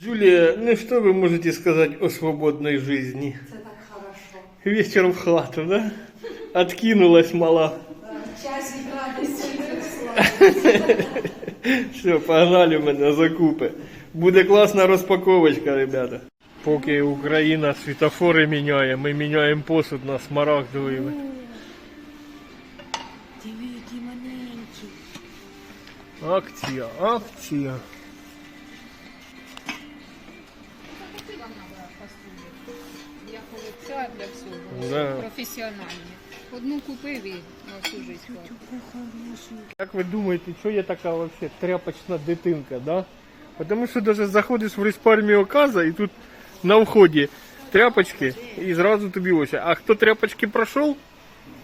Юлия, ну что вы можете сказать о свободной жизни? Це так хорошо. Вечером в хату, да? Откинулась мала. Часик радості прийшла. Все, погнали мене на закупи. Буде класна розпаковочка, ребята. Поки Україна світофори міняє, ми міняємо посуд на смарагдовий. Диви, які маленькі. Акція, акція. Для всього. Да. Професіональні. Одну купив і на всю життя. Як ви думаєте, що я така вообще тряпочна дитинка, да? Потому що даже заходиш в респармі оказа і тут на вході тряпочки і зразу тобі очі. А хто тряпочки пройшов,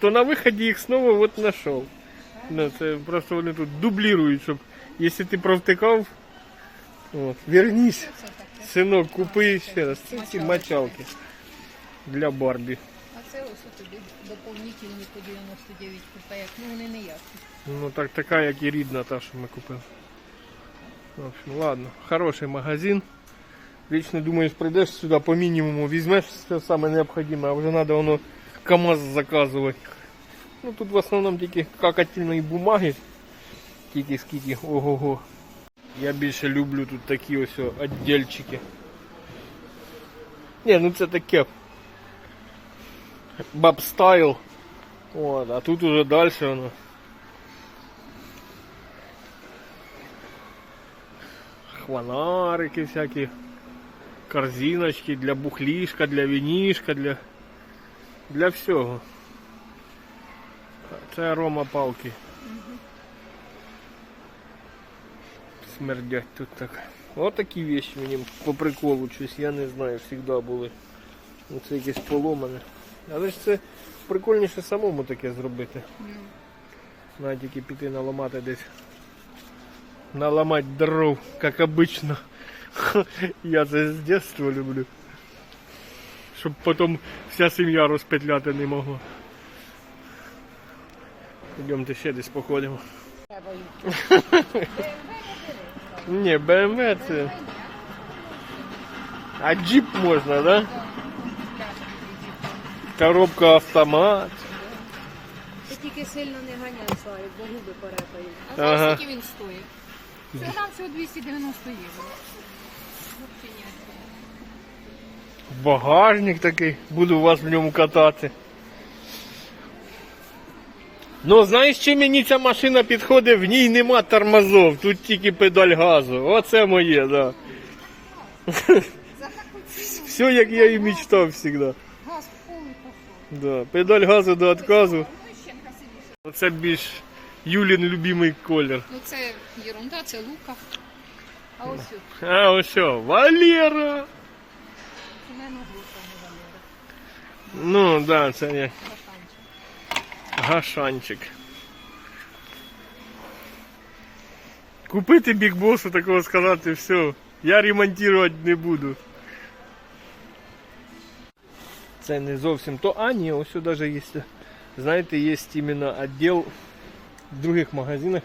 то на виході їх знову от знайшов. Ну, це просто вони тут дублірують, щоб якщо ти провтикав, от, вернись, синок, купи ще раз. Це ці мочалки для Барбі. А це ось тобі доповнительні по 99 копеек. Ну вони не ясні. Ну так така, як і рідна та, що ми купили. В общем, ладно, хороший магазин. Вічно думаєш, прийдеш сюди по мінімуму, візьмеш все саме необхідне, а вже треба воно КАМАЗ заказувати. Ну тут в основному тільки какательної бумаги. Тільки скільки ого-го. Я більше люблю тут такі ось о, віддільчики. Ні, ну це таке. Баб стайл. От, а тут уже далі воно. хванарики всякі, корзиночки для бухлішка, для вінішка, для, для всього. Це арома палки. Смердять тут так. Ось такі вещи мені по приколу щось, я не знаю, завжди були. Ну, Це якесь поломане. Але ж це прикольніше самому таке зробити. Навіть тільки піти наламати десь наломать дров, как обычно. Я це з детства люблю. Щоб потім вся сім'я розпетляти не могла. Йдемте ще десь походимо. Ні, БМВ це. А джип можна, да? Коробка автомат. Ти тільки сильно не ганяй, Славік, бо губи порепають. А Ага. скільки він стоїть? Це нам всього 290 євро. Багажник такий, буду вас в ньому катати. Ну, знаєш, чим мені ця машина підходить, в ній нема тормозов, тут тільки педаль газу. Оце моє, да. Все, як я і мечтав завжди. Газ повний пошов. Да. Педаль газу до відказу. Ну ще красивіше. Оце більш Юлін любимий колір. Ну це ерунда, це лука. А ось тут. А, ось що, Валера! У мене глука не валера. Ну, да, це я. Гашанчик. Гашанчик. Купити бікбосу такого сказати, все, я ремонтувати не буду. Це не зовсім то. А, ні, ось даже є. Знаєте, є іменно відділ в других магазинах,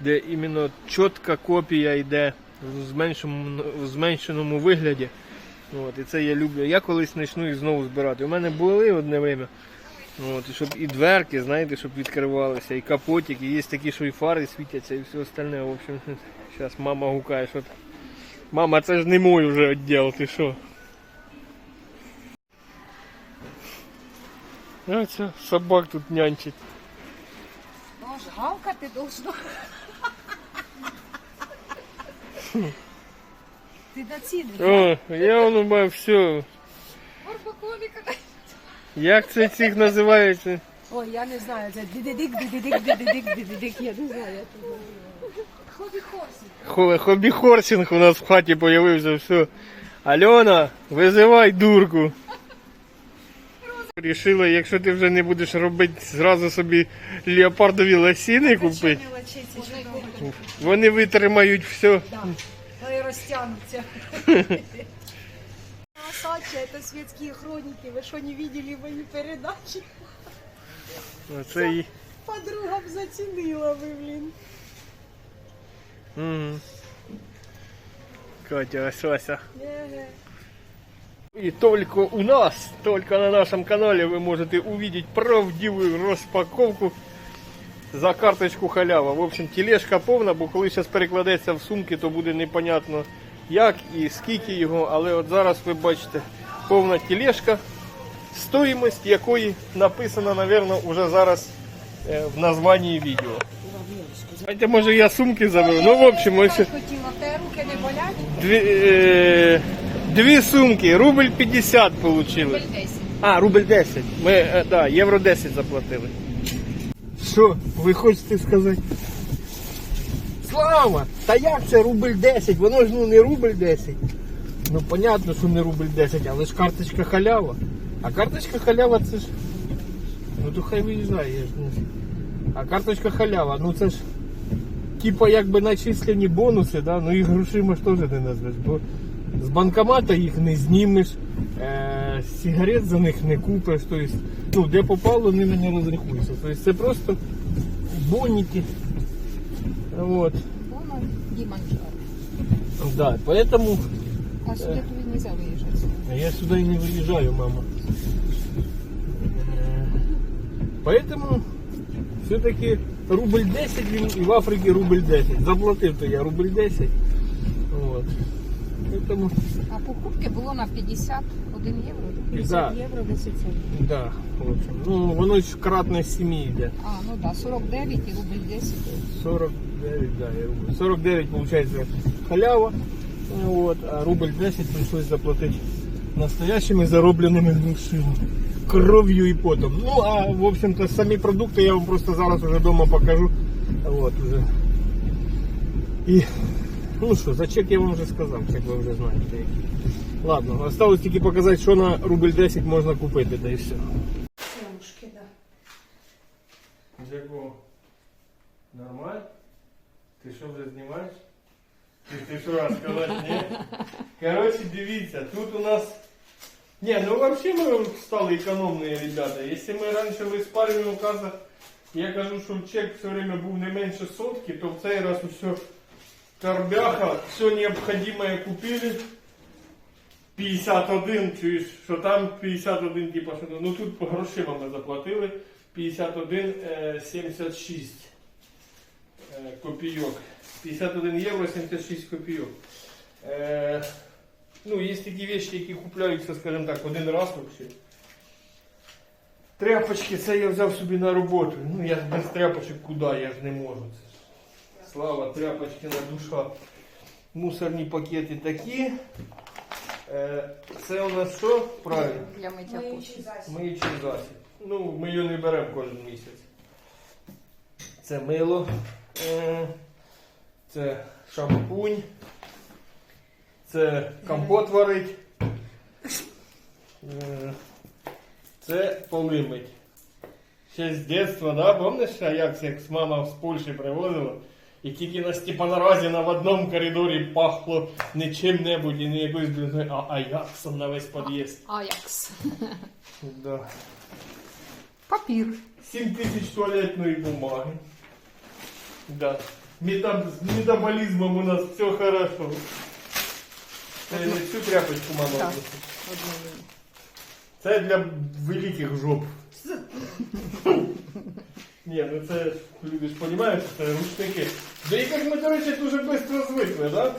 де іменно чітка копія йде в зменшеному, в зменшеному вигляді. От, і це я люблю. Я колись почну їх знову збирати. У мене були одне время. От, і щоб і дверки, знаєте, щоб відкривалися, і капотик, і є такі, що і фари світяться, і все остальне. В общем, зараз мама гукає, що. Мама, це ж не мой вже відділ, ти що? А це собак тут нянчить. Боже, гавкати должно. Ти доціниш. О, я воно маю все. Горбаковіка. Як це цих називається? Ой, я не знаю, це дидидик, дидидик, дидидик, дидидик, я не знаю. Хобі хорсі. Хо- Хобі-хорсинг у нас в хаті появився, все. Альона, визивай дурку. Рішила, якщо ти вже не будеш робити, зразу собі леопардові лосіни купити. Вони витримають все. Вони розтягнуться. Сача, это светские хроники. Вы что, не видели мои передачи? Оце і. Подругам зацінила ви, блін. Угу. Катя, ось Вася. И только у нас, только на нашем канале вы можете увидеть правдивую розпаковку за карточку халява. В общем, тележка повна, бо коли зараз перекладеться в сумки, то буде непонятно як і скільки його. Але от зараз ви бачите повна тележка, стоїмость якої написана, напевно, уже зараз е, в названні відео. Знаєте, може я сумки забив. Ну, в общем, ось дві, е, дві сумки, рубль 50 получили. 10. А, рубль 10. Ми, е, да, євро 10 заплатили. Що, ви хочете сказати? Слава! Та як це рубль 10? Воно ж ну не рубль 10. Ну понятно, що не рубль 10, але ж карточка халява. А карточка халява це ж. Ну то хай виїжджає. я ж не- А карточка халява, ну це ж. Типа якби начислені бонуси, да? ну їх грошима ж теж не назвеш, бо з банкомата їх не знімеш, е- сигарет за них не купиш, тобто, ну, де попало, ними не розрахуєшся. Тобто це просто боніки. Вот. Воно Діманджаро. Да, поэтому А сюди тобі не можна виїжджати. А я сюда и не выезжаю, мама. Э, Поэтому все-таки рубль 10 він і в Африці рубль 10. Заплатив то я рубль 10. Вот. Поэтому, А покупки було на 51 євро. да, Євро 10 центів. да, в общем. Ну, воно ж кратне 7 йде. А, ну так, да, 49 і рубль 10. 49, да, я рубль. 49 получается халява. Вот, а рубль 10 пришлось заплатить настоящими заробленными грошима. Кров'ю і потом. Ну, а в общем-то самі продукти я вам просто зараз уже дома покажу. Вот уже. І, ну що, за чек я вам вже сказав, чек ви вже знаєте. який. Ладно, осталось тільки показати, що на рубль 10 можна купити, да і все. Трошки, да. Джеко, нормально? Ти що вже знімаєш? Ти, ти що раз сказати, ні? Коротше, дивіться, тут у нас... Не, ну вообще мы стали экономные ребята. Если мы раньше виспарювали указа, я кажу, що чек все время був не менше сотки, то в цей раз все торбяха, все необходимое купили. 51, чуєш, що там 51, типа, що ну тут по грошима ми заплатили 51, е, 76 е, копійок. 51 євро 76 копійок. Ну, є такі речі, які купляються, скажімо так, один раз вообще. Тряпочки, це я взяв собі на роботу. Ну я без тряпочок куди, я ж не можу. Слава, тряпочки на душа. Мусорні пакети такі. Е, це у нас що? Правильно. Для миття Миючий посуду. засіб. Миючий засіб. Ну, ми його не беремо кожен місяць. Це мило. Е, Це шампунь. Це компот варить. Е, Це полимить. Ще з дитинства, да? Помниш, а як як з мама з Польщі привозила? І тільки на Степанаразіна в одному коридорі пахло не чим-небудь і не якоюсь, блін, а аяксом на весь під'їзд. Аякс. Да. Папір. 7 тисяч туалетної бумаги. Да. Метаб... З метаболізмом у нас все хорошо. Це не цю тряпочку мама Так. Одну. Це для великих жоп. Ні, ну це ж люди ж розуміють, це рушники. Да і як ми, до речі, дуже швидко звикли, да?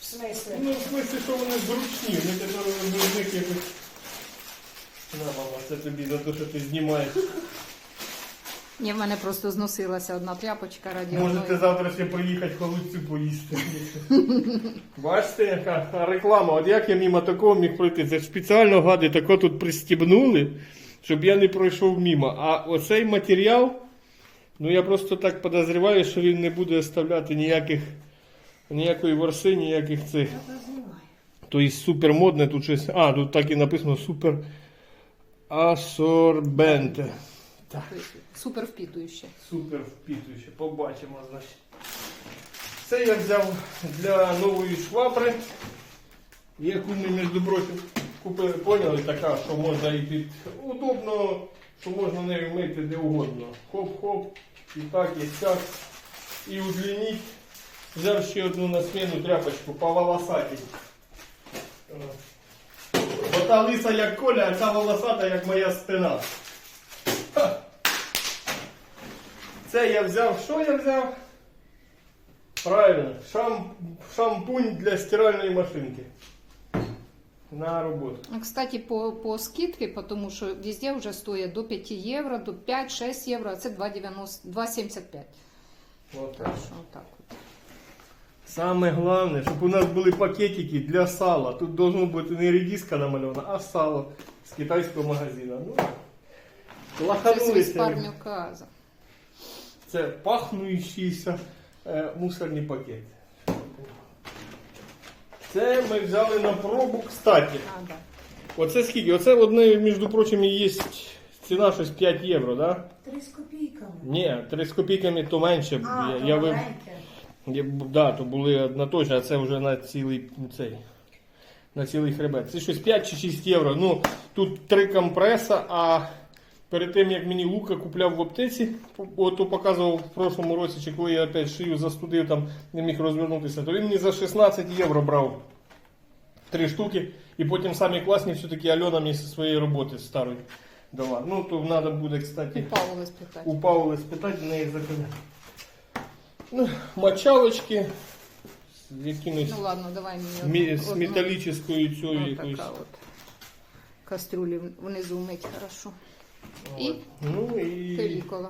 В смислі? Ну, в смысле, що вони зручні, вони тепер без них якось. На, мама, це тобі за те, що ти знімаєш. Ні, в мене просто зносилася одна тряпочка раді Можете завтра ще поїхати холодцю поїсти. Бачите, яка реклама. От як я мимо такого міг пройти? Це ж спеціально гади тако тут пристібнули, щоб я не пройшов мимо. А оцей матеріал, ну я просто так подозріваю, що він не буде оставляти ніяких, ніякої ворси, ніяких цих. Тобто супер модне тут щось. А, тут так і написано супер асорбенте. Так. Супер впітующе. Супер впітуюче. Побачимо, значить. Це я взяв для нової швабри, яку ми, між прочим, купили, поняли, така, що можна і під удобно, що можна нею мити де угодно. Хоп-хоп, і так, і так. І удлініть, Взяв ще одну на сміну тряпочку по волосатій. Бо та лиса як коля, а ця волосата як моя спина. Це я взяв, що я взяв? Правильно, шам, шампунь для стиральної машинки. На роботу. Кстати, по, по скидке, потому что везде уже стоит до 5 евро, до 5-6 евро, а це 2,75. Вот Так що от. Саме головне, щоб у нас були пакетики для сала. Тут должно бути не редиска намальована, а сало з китайського магазину. Ну, парнюка. Це пахнуючийся е, мусорний пакет. Це ми взяли на пробу, кстати. А, да. Оце скільки? Оце одне, між прочим, є ціна щось 5 євро, да? Три з копійками. Ні, 3 з копійками то менше. А, я, то я ви... Я, да, то були однотожні, а це вже на цілий цей. На цілий хребет. Це щось 5 чи 6 євро. Ну, тут три компреса, а перед тим як мені Лука купляв в аптеці, ото показував в прошлому році, чи коли я опять шию застудив, там не міг розвернутися, то він мені за 16 євро брав три штуки. І потім самі класні все-таки Альона мені зі своєї роботи старої дала. Ну, то треба буде, кстати. У Паули спитати, в неї заказати. Ну, мочалочки з якимось Ну ладно, давай мені з металічною цією Ну, якоюсь. Кастрюлі внизу мить хорошо. І Ну і пелікола.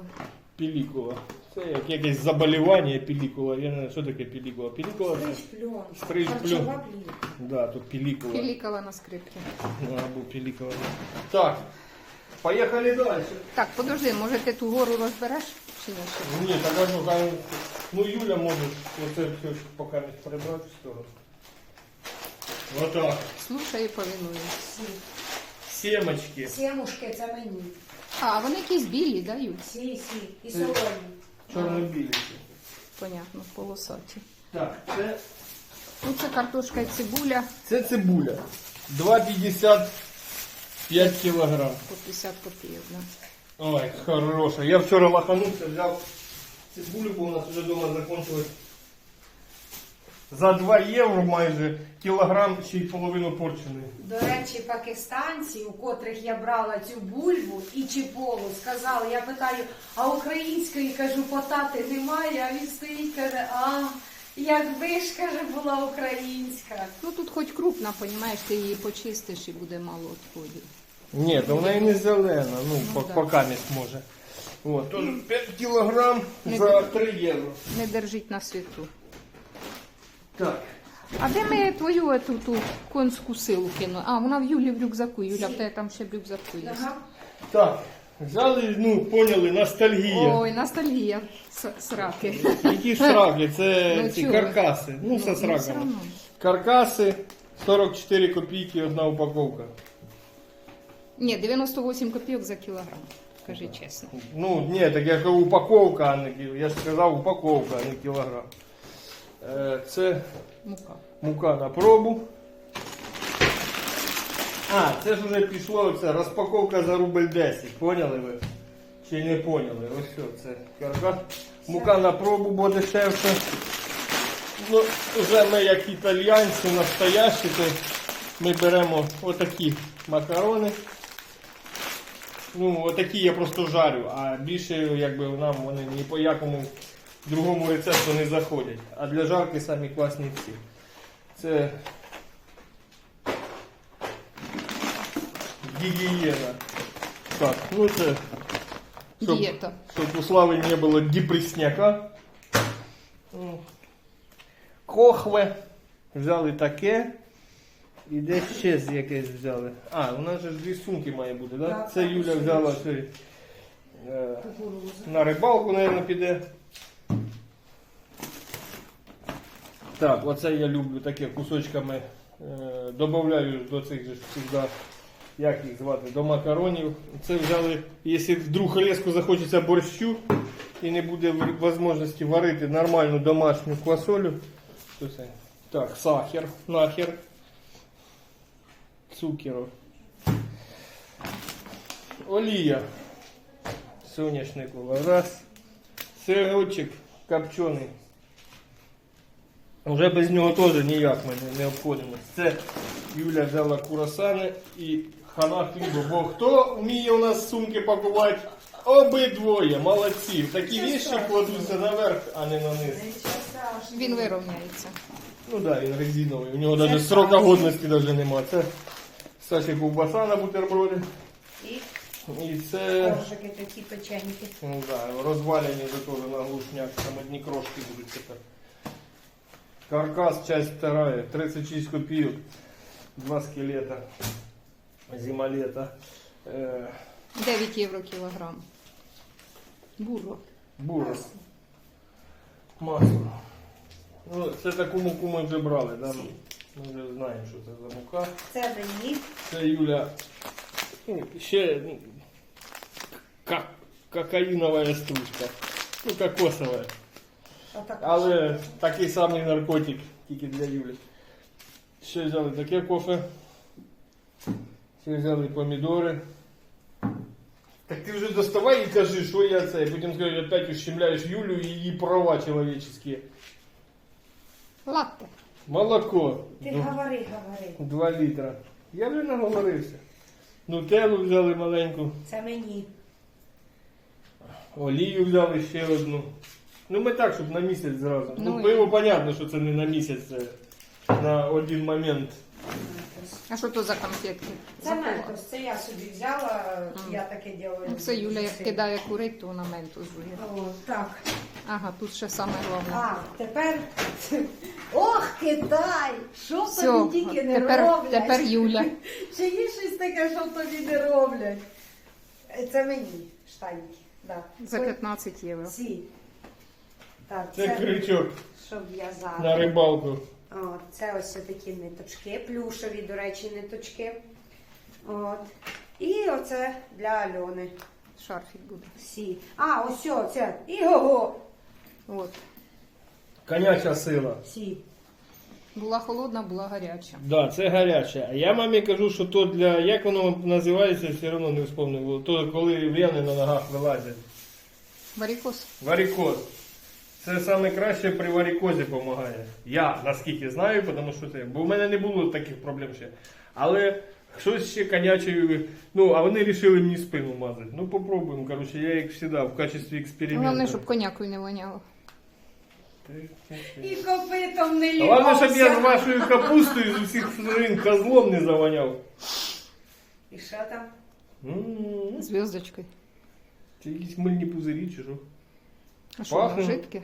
пелікула. Це як якесь заболівання пелікула. Я не знаю, що таке пелікула. Пелікула це. Плівка. Да, тут пелікула. Пелікола на скрипці. Ну, або пелікула. Так. Поїхали далі. Так, подожди, може ти ту гору розбереш? Чи ні? ще? Ні, так ну, хай- ну Юля може оце все поки не прибрати в сторону. Отак. Слушай і повинує. Сі. Семочки. Сімушки це мені. А, вони якісь білі, да, Юль? Сі, сі. І солоні. Чорно-білі. Понятно, полосаті. Так, це, Ну, це картошка і цибуля це цибуля. 2,55 кілограм. по 50 копійок. Да. Ой, хороша. Я вчора лаханувся, взяв цибулю, бо у нас вже вдома закончилось. За 2 євро майже кілограм ще й половину порченої. До речі, пакистанці, у котрих я брала цю бульбу і чіполу, сказали, я питаю, а української кажу, потати немає, а він стоїть каже, а якби ж каже, була українська. Ну тут хоч крупна, понімаєш, ти її почистиш і буде мало відходів. Ні, то вона і не зелена, ну, Ну, по, да. може. От, тож 5 кілограм Не за 3 євро. Не держіть на світу. Так. А де ми твою ету, ту конську силу кинули? А, вона в Юлі в рюкзаку. Юля, в тебе там ще в рюкзаку є. Ага. Так, взяли, ну, поняли, ностальгія. Ой, ностальгія. С- Сраки. Які сраки, це Ну, ці чого? каркаси. Ну, це все сраками. равно. Каркаси 44 копійки одна упаковка. Ні, 98 копійок за кілограм. Скажи чесно. Ну, ні, так я кажу упаковка, а не кіл- Я ж сказав упаковка, а не кілограм. Е, Це Мука. мука на пробу. А, це ж вже пішло це розпаковка за рубль 10. Поняли ви? Чи не поняли? Ось що це каркас. Мука на пробу, бо дешевше. Ну, вже ми як італіянці настоящі, то ми беремо отакі макарони. Ну, отакі я просто жарю, а більше якби нам вони ні по якому другому рецепту не заходять. А для жарки самі класні ці. Це гігієна. Так, ну це щоб, Дієта. щоб у Слави не було депресняка. Ну, Кохве. Взяли таке. І десь ще з якесь взяли. А, у нас же ж дві сумки має бути, так? Да? Так, Це так, Юля взяла ще, е, на рибалку, мабуть, піде. Так, оце я люблю таке кусочками. Е, добавляю до цих же ж як їх звати, до макаронів. Це взяли, якщо вдруг різко захочеться борщу і не буде можливості варити нормальну домашню квасолю, то це. Так, сахар, нахер, цукеру. Олія соняшникова. Раз. Сирочок копчений. Вже без нього теж ніяк ми не- не обходимося. Це Юля взяла курасани і хана хлібу. Бо хто вміє у нас сумки пакувати? Обидвоє, молодці. Такі віші кладуться наверх, а не на низ. Він вирівняється. Ну так, да, він резиновий. У нього навіть срока годності навіть нема. Це Саші ковбаса на бутерброді. І І це коржики такі печеньки. ну, да, розвалені до того на глушняк. Там одні крошки будуть тепер. Каркас, часть вторая, 36 копійок. Два скелета. Зима лето. Е, 9 євро кілограм. Бурро. буро. Масло. Ну, це таку муку ми вже брали, да? Ми вже знаємо, що це за мука. Це мені. Це Юля ну, ще ну, ка- кокаїнова стружка. Ну, кокосова. Але такий самий наркотик, тільки для Юлі. Ще взяли таке кофе. Ще взяли помідори. Так ти вже доставай і кажи, що я це. Потім скажеш, опять ущемляєш Юлю і її права чоловічі. Латте. Молоко. Ти Ну, говори, говори. 2 літра. Я вже наговорився. Нутеллу взяли маленьку, Це мені. олію взяли ще одну. Ну ми так, щоб на місяць зразу. Ну, Ну, пиво, понятно, що це не на місяць, це на один момент. А що то за конфетки? Це Забула. ментос, це я собі взяла, я таке ділаю. Ну, Це Юля як кидає курить, то вона менту жує. О, так. Ага, тут ще саме головне. А, тепер. Ох, Китай! Що Все, тобі тільки не тепер, роблять? тепер Юля. Чи є щось таке, що тобі не роблять? Е, Це мені штаники. Да. За 15 євро. Ці. Так, Це це, крючок щоб в'язати. на рибалку. От, це ось такі ниточки, плюшеві, до речі, ниточки. От. І оце для Альони. Шарфік буде. Всі. А, ось о, це. Іго-го. От. Коняча сила. Всі. Була холодна, була гаряча. Да, це гаряче. А я мамі кажу, що то для. Як воно називається, все одно не вспомнив. То коли вени на ногах вилазять. Варікоз. Це саме краще при варикозі допомагає. Я наскільки знаю, тому що це. Бо в мене не було таких проблем ще. Але щось ще конячою. Ну, а вони вирішили мені спину мазати. Ну попробуємо. Коротше, я як завжди в качестві експерименту. Головне, щоб конякою не воняло. І копитом не Головне, щоб я з вашою капустою з усіх сторін козлом не завоняв. І що там? Зв'язочкою. Це якісь мильні пузирі чи що? А що, Пахне? воно жидке?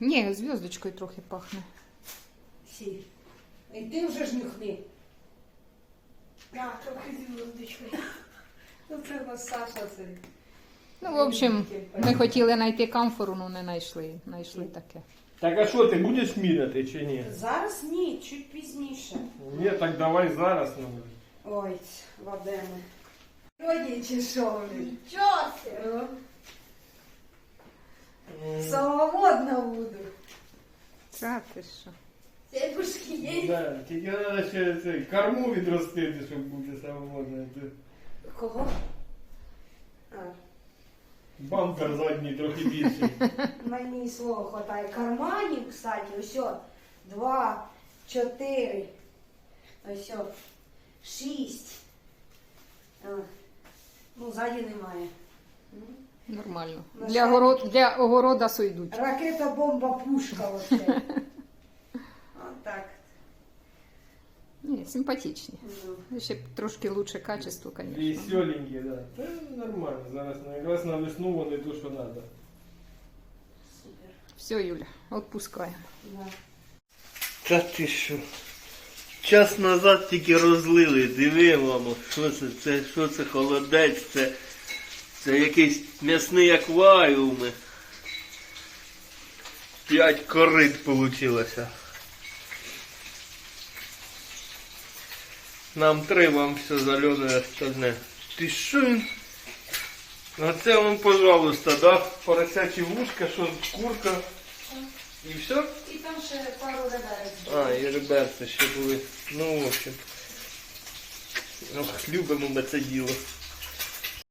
Ні, зв'язочкою трохи пахне. Всі. І ти вже ж нюхни. Так, трохи зв'язочкою. Ну це у нас Саша це. Ну, в общем, ми хотіли знайти камфору, але не знайшли. Знайшли таке. Так а що, ти будеш міряти чи ні? Зараз ні, чуть пізніше. Ні, так давай зараз. Ну. Ой, Вадиме. Сьогодні чи що? Нічого себе. О, буду. Та ти що? Це пушки є. Да, тільки треба ще це, корму відростити, щоб бути самоводним. Це Кого? А, Бампер задній трохи більший. мені свого хватає. Карманів, кстати, ось о, два, чотири, ось шість. А, ну, ззаді немає. Нормально. Для, город, для огорода сойдуть. Ракета, бомба, пушка оце. Отак. Ні, симпатичні. Ну. Ще трошки лучше качество, звісно. Веселенькі, да. Це нормально. Зараз на- якраз на весну вони то, що треба. Супер. Все, Юля, відпускаємо. Да. Та ти що? Час назад тільки розлили. Диви, мамо, що це? Це що це холодець? Це, це якийсь м'ясний акваріум. П'ять корит получилося. Нам три, вам все зальоне остальне. Ти що він? Оце вам, пожалуйста, да? Поросячі вушка, що курка. І все? І там ще пару реберець. А, і реберці ще були. Ну, в общем. Ох, любимо ми це діло.